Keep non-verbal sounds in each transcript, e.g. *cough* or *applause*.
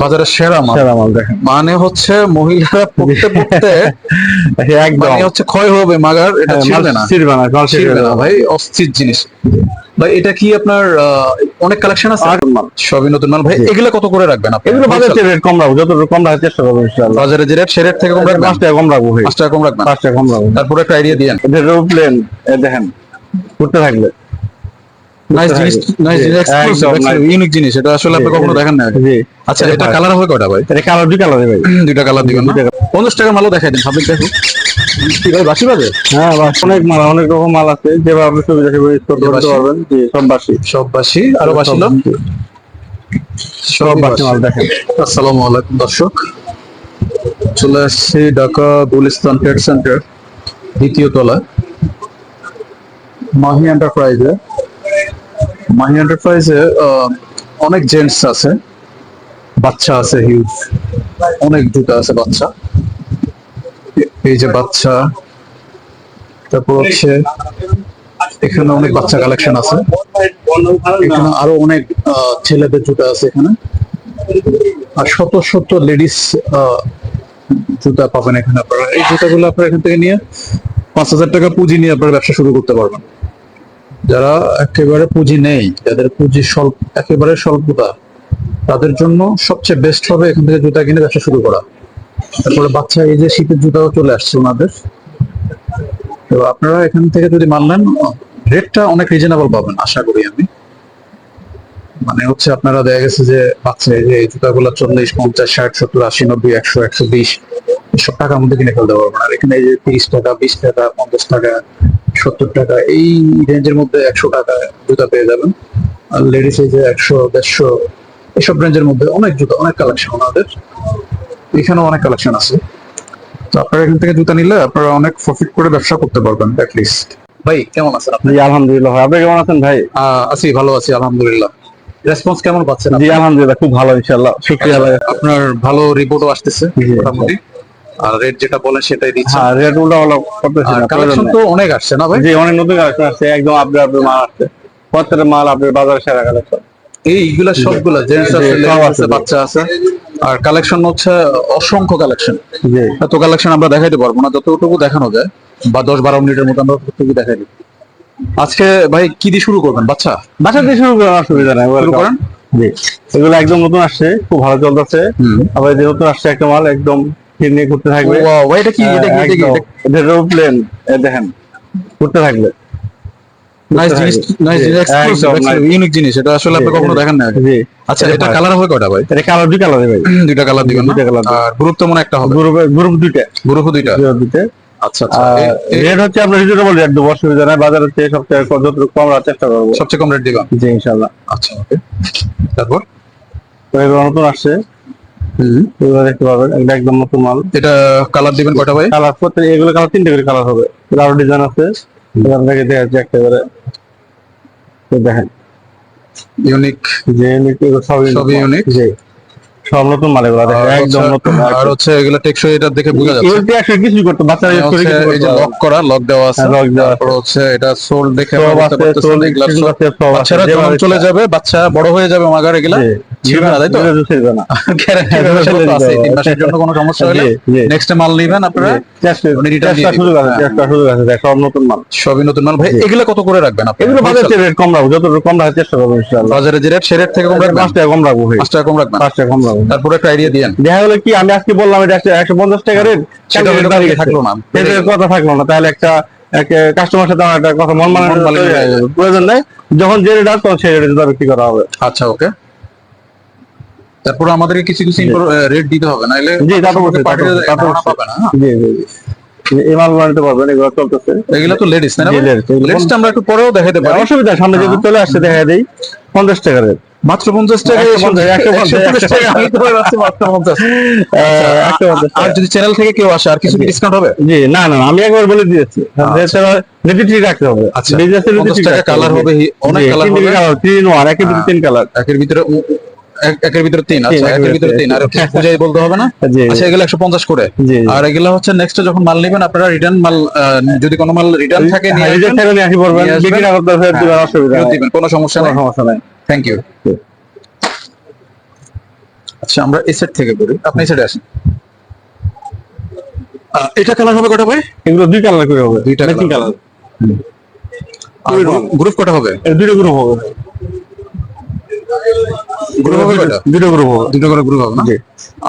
বাজারের সেরা মাল। সেরা মাল দেখেন। মানে হচ্ছে মহিলারা পড়তে *laughs* পড়তে একদম। মানে হচ্ছে ক্ষয় হবে মাগার এটা হ্যাঁ, ছিড়বে না। ছিড়বে না মাল ছিড়বে না ভাই অস্থির জিনিস। ভাই এটা কি আপনার অনেক কালেকশন আছে? মাল। সবই নতুন মাল। ভাই এগুলো কত করে রাখবেন আপনি? এগুলো বাজার রেট কম রাখব যত কম রাখার চেষ্টা করব ইনশাআল্লাহ। বাজারে যে রেট সে রেট থেকে কম রাখবেন? পাঁচ টাকা কম রাখব ভাই। পাঁচ টাকা কম রাখবেন। পাঁচ টাকা কম রাখব। তারপরে একটা আইডিয়া দিয়েন এটা এরোপ্লেন দেখেন ঘুরতে থাকলে। নাইস জিনিস নাইস জিনিস একদম ইউনিক জিনিস এটা আসলে আপনি কখনো দেখেন না জি আচ্ছা এটা কালার হবে কয়টা ভাই? এটা কালার দুই কালার ভাই। *laughs* দুইটা কালার দিবেন না? দুইটা পঞ্চাশ টাকার মালও দেখাই দিন ভাবি দেখো কি ভাই বাসি বাজে? হ্যাঁ বাস অনেক মাল অনেক রকম মাল আছে। যেভাবে আপনি সুবিধা সেভাবে স্টোর করতে পারবেন। জি সব বাসি সব বাসি আরও বাসিল জি, সব বাসি মাল দেখেন আসসালামু আলাইকুম দর্শক। চলে আসছি ঢাকা গুলিস্তান ট্রেড সেন্টার দ্বিতীয় তলা মাহি এন্টারপ্রাইজে মাহি এন্টারপ্রাইজে অনেক জেন্টস আছে। বাচ্চা আছে হিউজ অনেক আছে বাচ্চা। এই যে বাচ্চা, তারপর হচ্ছে এখানে অনেক বাচ্চা কালেকশন আছে। এখানে আরও অনেক ছেলেদের জুতা আছে এখানে। আর শত শত লেডিস জুতা পাবেন এখানে আপনারা। এই জুতাগুলো আপনারা এখান থেকে নিয়ে পাঁচ হাজার টাকা পুঁজি নিয়ে আপনারা ব্যবসা শুরু করতে পারবেন। যারা একেবারে পুঁজি নেই, যাদের পুঁজি স্বল্প, একেবারে স্বল্পতা, তাদের জন্য সবচেয়ে বেস্ট হবে এখান থেকে জুতা কিনে ব্যবসা শুরু করা। তারপরে বাচ্চা, এই যে শীতের জুতাও চলে আসছে ওনাদের। তো আপনারা এখান থেকে যদি মাল নেন রেটটা অনেক রিজনেবল পাবেন, আশা করি আমি। মানে হচ্ছে আপনারা দেখা গেছে যে বাচ্চা এই যে এই জুতাগুলো চল্লিশ, পঞ্চাশ, ষাট, সত্তর, আশি, নব্বই, একশো একশো বিশ এসব টাকার মধ্যে কিনে ফেলতে পারবেন আর এখানে যে তিরিশ টাকা বিশ টাকা পঞ্চাশ টাকা সত্তর টাকা এই রেঞ্জের মধ্যে একশো টাকা জুতা পেয়ে যাবেন। আর লেডিস এই যে একশো দেড়শো এসব রেঞ্জের মধ্যে অনেক জুতা অনেক কালেকশন ওনাদের। এখানেও অনেক কালেকশন আছে। তো আপনারা এখান থেকে জুতা নিলে আপনারা অনেক প্রফিট করে ব্যবসা করতে পারবেন লিস্ট ভাই কেমন আছেন আপনি? আলহামদুলিল্লাহ আপনি কেমন আছেন ভাই? আছি ভালো আছি আলহামদুলিল্লাহ। রেসপন্স কেমন পাচ্ছেন? জি আলহামদুলিল্লাহ খুব ভালো ইনশাআল্লাহ। শুক্রিয়া আপনার ভালো রিপোর্টও আসতেছে মোটামুটি। আর রেট যেটা বলেন সেটাই দিচ্ছে হ্যাঁ রেট উল্টা হলো কালেকশন তো অনেক আসছে না ভাই? জি অনেক নতুন কালেকশন আসছে একদম আপডেট আপডেট মাল আসছে। প্রত্যেকটা মাল আপনার বাজারে সেরা কালেকশন এইগুলা সবগুলা জেন্টস আছে ladies আছে, বাচ্চা আছে। আর কালেকশন হচ্ছে অসংখ্য কালেকশন জি। এত কালেকশন আমরা দেখাইতে পারব না যতটুকু দেখানো যায় বা দশ বারো মিনিটের মতো আমরা ততটুকু দেখাই দিই। আজকে ভাই কি দিয়ে শুরু করবেন বাচ্চা? বাসা দিয়ে শুরু করার অসুবিধা নাই শুরু করেন। জি এগুলো একদম নতুন আসছে খুব ভালো চলতেছে। আবার যে নতুন আসছে একটা মাল একদম নিয়ে ঘুরতে থাকবে। Wow, এটা কি? এটা কি? এটা কি? একদম। এটা এরোপ্লেন দেখেন ঘুরতে থাকবে। নাইস জিনিস নাইস জিনিস একদম ইউনিক জিনিস এটা আসলে আপনি কখনো দেখেন না জি। আচ্ছা এটা এটা কালার হবে কয়টা ভাই? এটা কালার দুই কালার ভাই। দুইটা কালার দিবেন দুইটা। আর গ্রুপ তো মনে একটা হবে। গ্রুপ গ্রুপ দুইটা। গ্রুপ দুইটা? দুইটা। আচ্ছা আচ্ছা। রেট হচ্ছে আপনার রিজনেবল রেট দেবো অসুবিধা নাই। বাজারের থেকে সবচেয়ে যতটুকু কম রাখার চেষ্টা করব। সবচেয়ে কম রেট দিবা? জি ইনশাল্লাহ। আচ্ছা ওকে তারপর? তো এগুলো নতুন আসছে। এগুলো দেখতে পাবেন এটা একদম নতুন মাল। এটা কালার দিবেন কয়টা ভাই? কালার প্রত্যেক এগুলো কালার তিনটে করে কালার হবে। আরও ডিজাইন আছে। এখান থেকে দেখা যাচ্ছে দেখেন। ইউনিক যে unique এগুলো সব সবই unique? জি। সব নতুন মাল এগুলো দেখেন একদম নতুন আর হচ্ছে এগুলো টেকসই এটা দেখে বোঝা যাচ্ছে। এগুলো একশো কিছুই করতে বাচ্চারা use করে এই যে লক করা লক দেওয়া আছে। হ্যাঁ, দেওয়া তারপর হচ্ছে এটা সোল দেখে বুঝতে এগুলা। বাচ্চারা যখন চলে যাবে বাচ্চা বড় হয়ে যাবে মাগার এগুলা। না তাই তো? আছে তিন মাসের জন্য কোনো সমস্যা হলে। নেক্সট মাল নেবেন আপনারা। সব নতুন মাল। সবই নতুন মাল। ভাই। এগুলা কত করে রাখবেন আপনি? এগুলো বাজার রেট কম রাখব যতটুকু কম রাখার চেষ্টা করব ইনশাআল্লাহ। বাজারে যে রেট সে রেট থেকে কম টাকা রাখব ভাই। পাঁচ টাকা কম রাখবেন? পাঁচ টাকা কম রাখব। তারপরে একটা আইডিয়া দেখা কি আমি আজকে বললাম এটা একশো- পঞ্চাশ টাকা রেট সেটা থাকল না। কথা থাকল না। তাহলে একটা কাস্টমার সাথে আমার একটা কথা মন। প্রয়োজন নেই। যখন যে রেট আসবে সেই রেটে বিক্রি করা হবে। আচ্ছা ওকে তারপর আমাদেরকে কিছু কিছু রেট দিতে হবে নাহলে জি, তা তো অবশ্যই, তা। পাবে না। হ্যাঁ? জি জি। এই মাল বানাতে পারবেন এগুলো চলতেছে। এগুলো তো লেডিস না ladies, আমরা একটু পরেও দেখাতে পারি। অসুবিধা সামনে যেহেতু চলে আসছে দেখা দেই। পঞ্চাশ টাকা রেট মাত্র পঞ্চাশ টাকা একশো পঞ্চাশ, একশো পঞ্চাশ, একশো টাকা আমি তো ভাবছি মাত্র পঞ্চাশ। *laughs* আচ্ছা, একশো পঞ্চাশ আর যদি চ্যানেল থেকে কেউ আসে আর কিছু ডিসকাউন্ট হবে? জি না না না, আমি একবার বলে দিয়েছি। রেডি ঠিক রাখতে হবে। আচ্ছা, এর পঞ্চাশ ঠিক কালার হবে। অনেক কালার তিন হবে। তিন ওয়ান একের ভিতরে তিন কালার একের ভিতরে একের ভিতরে তিন আচ্ছা একের ভিতরে তিন আর বুঝাই বলতে হবে না? *laughs* আচ্ছা এগুলো একশো পঞ্চাশ করে। আর এগুলো হচ্ছে নেক্সট যখন মাল নেবেন আপনারা রিটার্ন মাল যদি কোনো মাল রিটার্ন থাকে নিয়ে রিজেক্ট নিয়ে আসি পড়বেন বিক্রি না করতে ফেরত দিবেন হ্যাঁ, অসুবিধা দিবেন কোনো সমস্যা নেই। সমস্যা নাই। থ্যাংক ইউ আচ্ছা আমরা এই সেট থেকে করি। আপনি এই সাইডে আসেন। এটা কালার হবে কটা ভাই? এগুলো দুই কালার করে হবে। দুইটা তিন কালার গ্রুপ কটা হবে? দুটো গ্রুপ হবে। গ্রুপ হবে কটা দুটো? গ্রুপ হবে। দুটো করে গ্রুপ হবে না?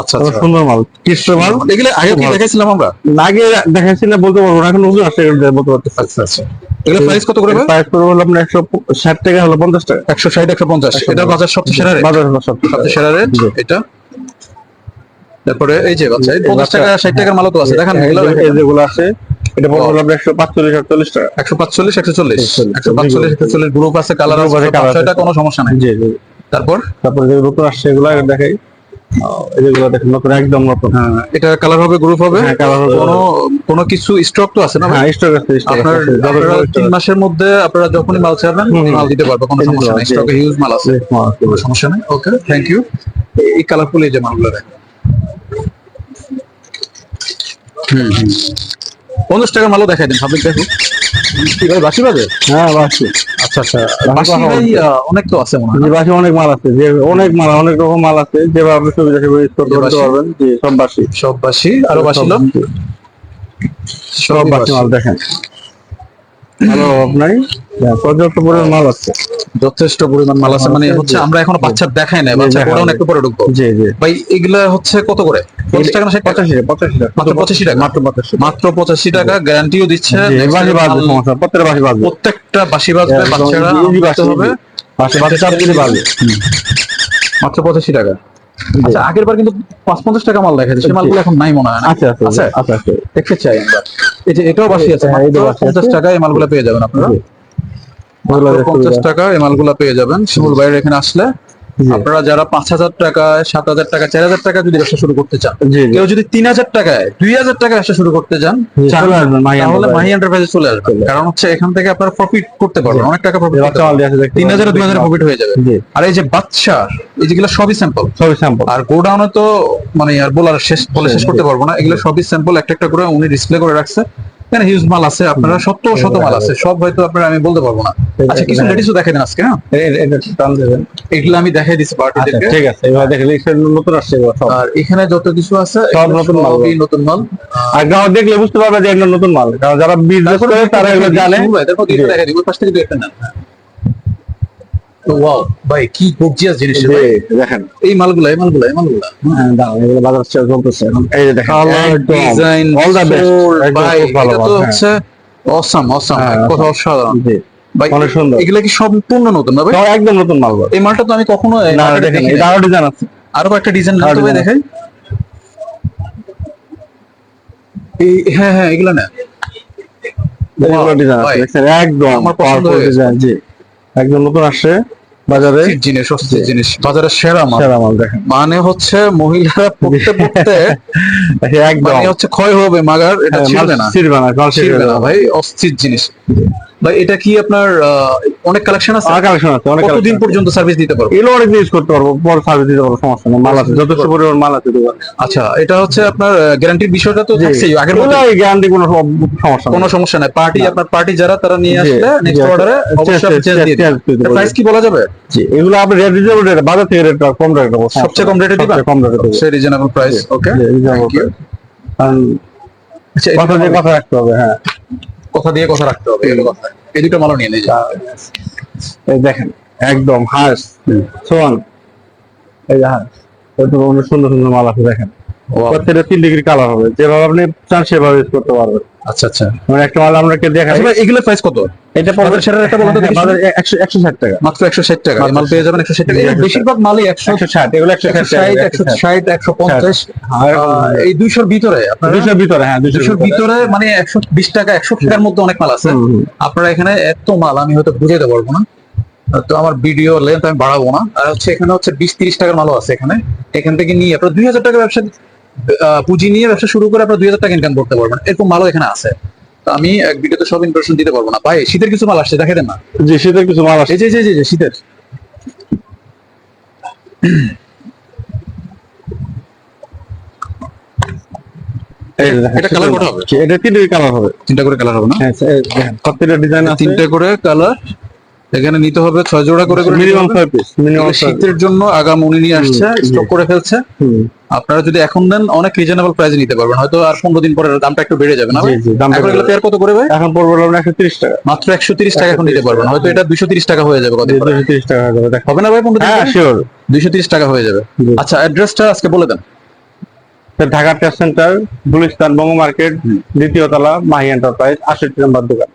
আচ্ছা আচ্ছা। সুন্দর মাল। কৃষ্ণ মাল। এগুলো আগে কি দেখাইছিলাম আমরা? আগে দেখাচ্ছি বলতে পারব না। এখন নতুন আসছে বলতে পারতেছি। আচ্ছা আচ্ছা। এগুলো প্রাইস কত করে প্রাইস করব হলো আপনার একশো ষাট টাকা হলো পঞ্চাশ টাকা। একশো ষাট একশো পঞ্চাশ। এটা বাজার সবচেয়ে সেরা রেট বাজার সবচেয়ে সেরা রেট এটা? তারপরে এই যে বাচ্চা পঞ্চাশ টাকা ষাট টাকার মালও তো আছে। দেখেন যেগুলো আছে এটা হলো একশো পাঁচচল্লিশ আটচল্লিশ টাকা। একশো পাঁচচল্লিশ একশো চল্লিশ একশো পাঁচচল্লিশ একশো চল্লিশ গ্রুপ আছে কালার কোনো সমস্যা নাই। জি জি। তারপর? তারপর যে নতুন আসছে এগুলো দেখাই। এই যেগুলো দেখেন নতুন একদম নতুন হ্যাঁ, এটা কালার হবে গ্রুপ হবে? হ্যাঁ, হবে। কোনো কোনো কিছু স্টক তো আছে না হ্যাঁ স্টক আছে আপনার তিন মাসের মধ্যে আপনারা যখনই মাল হুম। মাল দিতে পারবে কোনো সমস্যা নেই স্টকে হিউজ মাল আছে। কোনো সমস্যা নেই? ওকে থ্যাংক ইউ এই কালারফুল এই যে মালগুলো দেখেন। হুম হুম। পঞ্চাশ টাকার মালও দেখাই দিন ভাবিক দেখো বাসি বাজে? হ্যাঁ বাসি আচ্ছা আচ্ছা বাসি অনেক তো আছে মনে হয়। বাসি অনেক মাল আছে যে অনেক মাল অনেক রকম মাল আছে যেভাবে আপনি সুবিধা সেভাবে স্টোর করতে পারবেন সব বাসি সব বাসি আরও সব বাসি মাল দেখেন। ভালো অভাব নাই। হ্যাঁ, পর্যাপ্ত পরিমাণ মাল আছে। যথেষ্ট পরিমাণ মাল আছে। মানে হচ্ছে আমরা এখনও বাচ্চা দেখাই নাই বাচ্চা গোডাউন একটু পরে ঢুকবো। জি জি। ভাই এগুলা হচ্ছে কত করে? পঞ্চাশ টাকা না ষাট টাকা? পঁচাশি টাকা। মাত্র পঁচাশি টাকা? মাত্র পঁচাশি। মাত্র পঁচাশি টাকা গ্যারান্টিও দিচ্ছে। জি, বাসি বাজবে সমস্যা প্রত্যেকটা বাসি বাজবে প্রত্যেকটা বাসি বাজবে বাচ্চারা হবে। বাসি বাজবে মাত্র পঁচাশি টাকা। আচ্ছা আগের বার কিন্তু পাঁচ পঞ্চাশ টাকা মাল দেখা সেই মালগুলো এখন নাই মনে হয় না। আচ্ছা আচ্ছা আচ্ছা আচ্ছা দেখতে চাই আমরা এই যে এটাও বাসি আছে হ্যাঁ, পঞ্চাশ টাকা এই মালগুলো পেয়ে যাবেন আপনারা। পঞ্চাশ টাকা এই মালগুলো পেয়ে যাবেন। শিমুল বাইরে এখানে আসলে। আপনারা যারা পাঁচ হাজার টাকা সাত হাজার টাকা চার হাজার টাকা যদি ব্যবসা শুরু করতে চান কেউ যদি তিন হাজার টাকায় দুই হাজার টাকা ব্যবসা শুরু করতে চান তাহলে। মাহি এন্টারপ্রাইজে চলে আসবেন। কারণ হচ্ছে এখান থেকে আপনারা প্রফিট করতে পারবেন। অনেক টাকা প্রফিট তিন হাজার দুই হাজার প্রফিট হয়ে যাবে। আর এই যে বাচ্চা এই যেগুলো সবই স্যাম্পল সবই স্যাম্পল আর গোডাউনে তো মানে আর বলার শেষ বলে শেষ করতে পারব না। এগুলো সবই স্যাম্পল একটা একটা করে উনি ডিসপ্লে করে রাখছে। এখানে হিউজ মাল আছে আপনারা শত শত মাল আছে সব হয়তো আপনারা আমি বলতে পারব না। আচ্ছা কিছু লেডিসও দেখেন আজকে হ্যাঁ? এগুলো আমি দেখাই দিচ্ছি পার্টিদেরকে ঠিক আছে এবার দেখলে এখানে নতুন আসছে আর এখানে যত কিছু আছে সব নতুন মাল। নতুন মাল। আর গ্রাহক দেখলে বুঝতে পারবে যে এটা নতুন মাল। কারণ যারা বিজনেস করে তারা এগুলো জানে। দেখো দেখে দিব পাশ থেকে দেখতে নেন ওয়াও ভাই কি গর্জিয়াস জিনিস রে দেখেন। এই মালগুলা এই মালগুলা এই মালগুলা। হ্যাঁ, দাঁড়ান, এগুলো বাজার চেয়ে চলতেছে এখন। এই যে দেখেন ডিজাইন all the best, ভাই এটা তো হ্যাঁ। হচ্ছে অসাম অসাম হ্যাঁ, কথা অসাধারণ। জি, অনেক সুন্দর। এগুলা কি সম্পূর্ণ নতুন না ভাই? একদম নতুন মাল এই মালটা তো আমি কখনো এই না দেখেন এটা আরও ডিজাইন আছে। আরও একটা ডিজাইন ভাই দেখাই। এই হ্যাঁ হ্যাঁ এগুলা না। এগুলো ডিজাইন আছে ভাই, একদম হয়ে জি। একদম নতুন আসে বাজারে। জিনিস জিনিস। বাজারে সেরা মাল। সেরা মাল দেখেন। মানে হচ্ছে মহিলারা পড়তে পড়তে *laughs* একদম। মানে হচ্ছে ক্ষয় হবে মাগার এটা হ্যাঁ, ছিড়বে না। ছিড়বে না ছিড়বে না ভাই অস্থির জিনিস। ভাই এটা কি আপনার অনেক কালেকশন আছে? আমার কালেকশন আছে অনেক কতদিন পর্যন্ত সার্ভিস দিতে পারব? এগুলো অনেক ইউজ করতে পারব পর সার্ভিস দিতে পারব সমস্যা নেই মাল আছে যথেষ্ট পরিমাণ মাল আছে আচ্ছা এটা হচ্ছে আপনার গ্যারান্টির বিষয়টা তো থাকছেই আগের মতো গ্যারান্টি কোনো সমস্যা কোনো সমস্যা নাই পার্টি আপনার পার্টি যারা তারা নিয়ে জি, আসলে নেক্সট অর্ডারে অবশ্যই চেঞ্জ দিয়ে change প্রাইস কি বলা যাবে? জি, এগুলো আপনি রেট রেট বাজার থেকে রেট কম রেট দেবো সবচেয়ে কম রেটে দিবা সবচেয়ে কম রেটে দেবো। সে রিজনেবল প্রাইস ওকে কারণ আচ্ছা কথা দিয়ে কথা রাখতে হবে হ্যাঁ। কথা দিয়ে কথা রাখতে হবে এগুলো কথা। এই দুটো মালও নিয়ে এই দেখেন একদম হাঁস। সোয়ান এই যে হাঁস। সুন্দর সুন্দর মাল আছে দেখেন। প্রত্যেকটা তিন ডিগ্রি কালার হবে। যেভাবে আপনি চান সেভাবে ইউজ করতে পারবেন। আচ্ছা আচ্ছা। মানে একটা মাল আমরা দেখাই। আচ্ছা প্রাইস কত? এটা একটা দেখি বাজার একশো একশো ষাট টাকা। মাত্র একশো ষাট টাকা। মাল পেয়ে যাবেন একশো ষাট টাকা। বেশিরভাগ মালই একশো একশো ষাট এগুলো একশো একশো ষাট একশো ষাট। একশো পঞ্চাশ এই দুইশোর ভিতরে আপনার ভিতরে হ্যাঁ ভিতরে। মানে একশো বিশ টাকা একশো টাকার মধ্যে অনেক মাল আছে। আপনারা এখানে এত মাল আমি হয়তো বুঝাইতে পারব না। তো আমার ভিডিও লেন্থ আমি বাড়াবো না। আর হচ্ছে এখানে হচ্ছে বিশ তিরিশ টাকার মালও আছে এখানে। এখান থেকে নিয়ে আপনার দুই হাজার টাকা ব্যবসা পুঁজি নিয়ে ব্যবসা শুরু করে আপনার দুই হাজার টাকা ইনকাম করতে পারবেন। এরকম মালও এখানে আছে। তো আমি এক ভিডিওতে সব ইনফরমেশন দিতে পারব না। ভাই শীতের কিছু মাল আসছে দেখে দেন না। জি শীতের কিছু মাল আছে এই যে এই যে- এই যে- এই যে শীতের এটা কালার কটা হবে? এটা তিন ডিগ্রি কালার হবে। তিনটা করে কালার হবে না? হ্যাঁ প্রত্যেকটা ডিজাইন আছে তিনটা করে কালার এখানে নিতে হবে ছয় জোড়া করে করে মিনিমাম। ছয় পিস মিনিমাম শীতের জন্য আগাম উনি নিয়ে আসছে স্টক করে ফেলছে। আপনারা যদি এখন দেন অনেক রিজনেবল প্রাইসে নিতে পারবেন। হয়তো আর পনেরো দিন পরে দামটা একটু বেড়ে যাবে না এখন এগুলো পেয়ার কত করে এখন পড়বে একশো তিরিশ টাকা। মাত্র একশো তিরিশ টাকা এখন নিতে পারবেন। হয়তো এটা দুশো তিরিশ টাকা হয়ে যাবে কত দুশো তিরিশ টাকা হয়ে হবে না ভাই পনেরো হ্যাঁ দিন শিওর দুইশো তিরিশ টাকা হয়ে যাবে। আচ্ছা অ্যাড্রেসটা আজকে বলে দেন। Dhaka test centre Gulistan Banga market দ্বিতীয় তলা মাহি এন্টারপ্রাইজ আটষট্টি নম্বর দোকান।